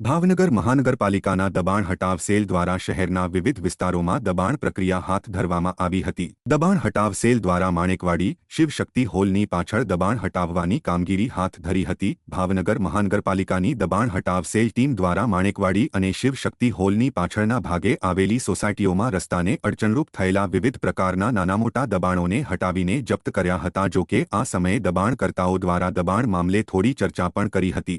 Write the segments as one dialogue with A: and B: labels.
A: ભાવનગર મહાનગરપાલિકાના દબાણ હટાવ સેલ દ્વારા શહેરના વિવિધ વિસ્તારોમાં દબાણ પ્રક્રિયા હાથ ધરવામાં આવી હતી. દબાણ હટાવ સેલ દ્વારા માણેકવાડી, શિવશક્તિ હોલની પાછળ દબાણ હટાવવાની કામગીરી હાથ ધરી હતી. ભાવનગર મહાનગરપાલિકાની દબાણ હટાવ સેલ ટીમ દ્વારા માણેકવાડી અને શિવશક્તિ હોલની પાછળના ભાગે આવેલી સોસાયટીઓમાં રસ્તાને અડચણરૂપ થયેલા વિવિધ પ્રકારના નાના મોટા દબાણોને હટાવીને જપ્ત કર્યા હતા. જો કે આ સમયે દબાણકર્તાઓ દ્વારા દબાણ મામલે થોડી ચર્ચા પણ કરી હતી.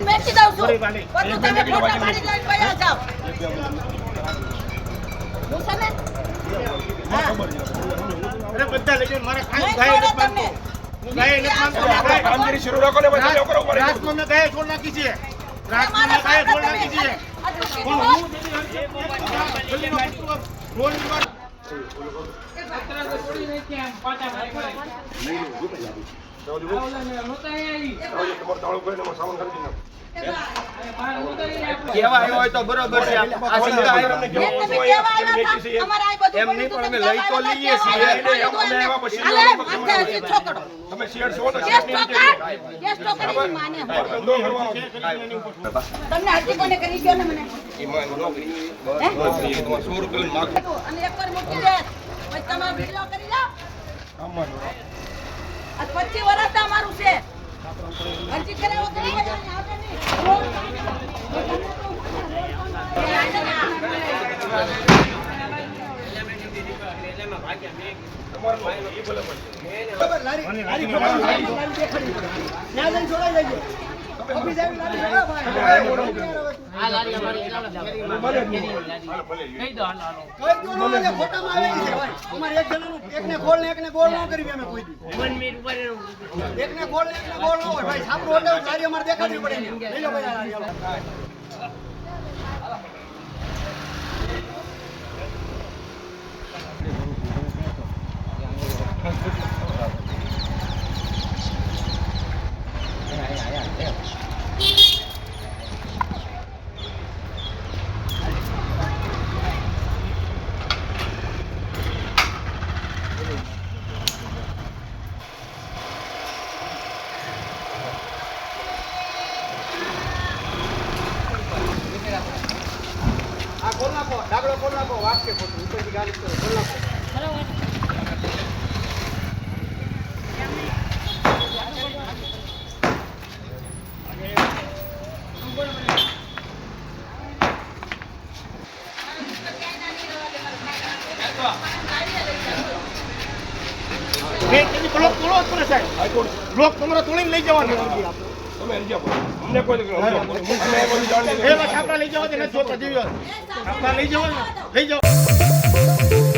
B: બેસી દઉં છું બધું તમે ફોટા પાડી લઈને વયા જાઓ હું છે હા
C: અરે બધા. લઈ મારે ખાલી ગાય કામગીરી શરૂ રાખો ને પછી લોકો ઉપર મેં ગાય છોડ નાખી છે. રાજકોટ મેં ગાય છોડ નાખી છે.
D: કેવા આવ્યો હોય તો બરોબર છે. આ સીધા આવ્યો.
B: અમારે
D: એમ નહીં પણ અમે લઈ તો લઈએ છીએ. એટલે
B: આવ્યા?
D: અમે આવ્યા પછી.
C: તમે શેર છો તો
B: કેસ ઠોકાય? કેસ ઠોકરીની
C: ધંધો કરવાનો.
B: તમને હજી કોને કરી ગયો ને મને?
D: એમાં નોકરી
B: હે?
D: તમારે સો રૂપિયા માગ.
B: અને એકવાર મૂકી દે. પછી તમારો વીડિયો કરી લો. આ પચીસ વર્ષ અમારું છે. અરજી કર્યા વગર આવે નહીં. રોડ
E: અમારે એક જણાનું એકને ગોળ ને એકને ગોળ ન કરવી અમે કોઈ. એકને ગોળ ને એકને ગોળ ન હોય ભાઈ છાપરું એટલે કાર્ય અમારે દેખાડવી પડે લઈ લો ભાઈ આ લારી, ખોલ નાખો ડાબલો ખોલ નાખો વાગશે ખોટું. ઉપરથી કરો ખોલ નાખો.
C: મેં બ્લોક તોડવો સાહેબ. બ્લોક તમારે લઈ જવાનો. તમે જાઓ. અમને કોઈ છાપરા લઈ જવા દે લઈ જવા લઈ જવા